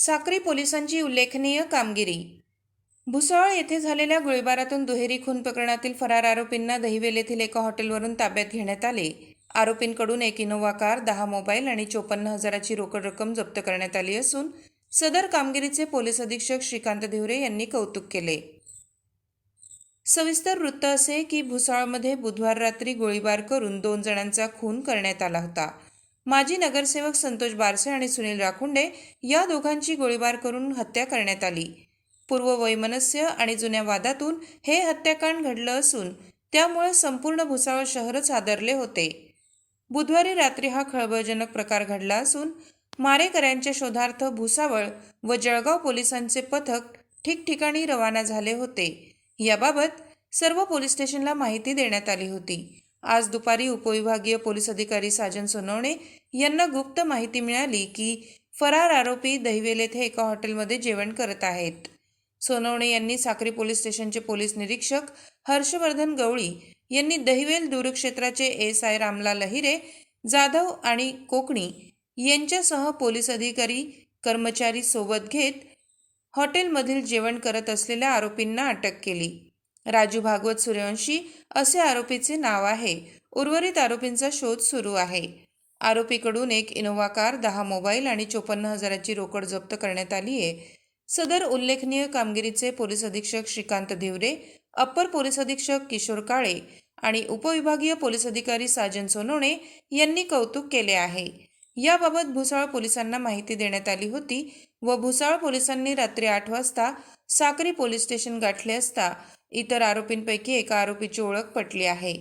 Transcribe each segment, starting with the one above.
साक्री पोलिसांची उल्लेखनीय कामगिरी. भुसावळ येथे झालेल्या गोळीबारातून दुहेरी खून प्रकरणातील फरार आरोपींना दहिवेल येथील एका हॉटेलवरून ताब्यात घेण्यात आले. आरोपींकडून एक इनोव्हा कार दहा मोबाईल आणि चोपन्न हजाराची रोकड रक्कम जप्त करण्यात आली असून सदर कामगिरीचे पोलीस अधीक्षक श्रीकांत धिवरे यांनी कौतुक केले. सविस्तर वृत्त असे की भुसाळमध्ये बुधवार रात्री गोळीबार करून दोन जणांचा खून करण्यात आला होता. माजी नगरसेवक संतोष बारसे आणि सुनील राखुंडे या दोघांची गोळीबार करून हत्या करण्यात आली. पूर्व वैमनस्य आणि जुन्या वादातून हे हत्याकांड घडलं असून त्यामुळे संपूर्ण भुसावळ शहरच हादरले होते. बुधवारी रात्री हा खळबळजनक प्रकार घडला असून मारेकऱ्यांच्या शोधार्थ भुसावळ व जळगाव पोलिसांचे पथक ठिकठिकाणी रवाना झाले होते. याबाबत सर्व पोलीस स्टेशनला माहिती देण्यात आली होती. आज दुपारी उपविभागीय पोलीस अधिकारी साजन सोनवणे यांना गुप्त माहिती मिळाली की फरार आरोपी दहिवेल येथे एका हॉटेलमध्ये जेवण करत आहेत. सोनवणे यांनी साक्री पोलीस स्टेशनचे पोलीस निरीक्षक हर्षवर्धन गवळी यांनी दहिवेल दूरक्षेत्राचे एस आय रामलाल लहिरे जाधव आणि कोकणी यांच्यासह पोलीस अधिकारी कर्मचारी सोबत घेत हॉटेलमधील जेवण करत असलेल्या आरोपींना अटक केली. राजू भागवत सूर्यवंशी असे आरोपीचे नाव आहे. उर्वरित आरोपींचा शोध सुरू आहे. आरोपीकडून एक इनोव्हा कार दहा मोबाईल आणि चोपन्न हजाराची रोकड जप्त करण्यात आली आहे. सदर उल्लेखनीय कामगिरीचे पोलीस अधीक्षक श्रीकांत धिवरे अप्पर पोलीस अधीक्षक किशोर काळे आणि उपविभागीय पोलीस अधिकारी साजन सोनोणे यांनी कौतुक केले आहे. याबाबत भुसाळ पोलिसांना माहिती देण्यात आली होती व भुसाळ पोलिसांनी रात्री आठ वाजता साक्री पोलीस स्टेशन गाठले असता इतर आरोपींपैकी एका आरोपीची ओळख पटली आहे.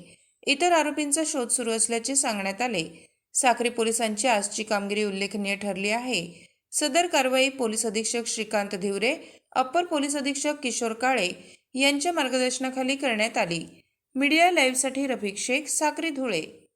इतर आरोपींचा शोध सुरू असल्याचे सांगण्यात आले. साक्री पोलिसांची आजची कामगिरी उल्लेखनीय ठरली आहे. सदर कारवाई पोलीस अधीक्षक श्रीकांत धिवरे अप्पर पोलीस अधीक्षक किशोर काळे यांच्या मार्गदर्शनाखाली करण्यात आली. मीडिया लाईव्हसाठी रफिक शेख साक्री धुळे.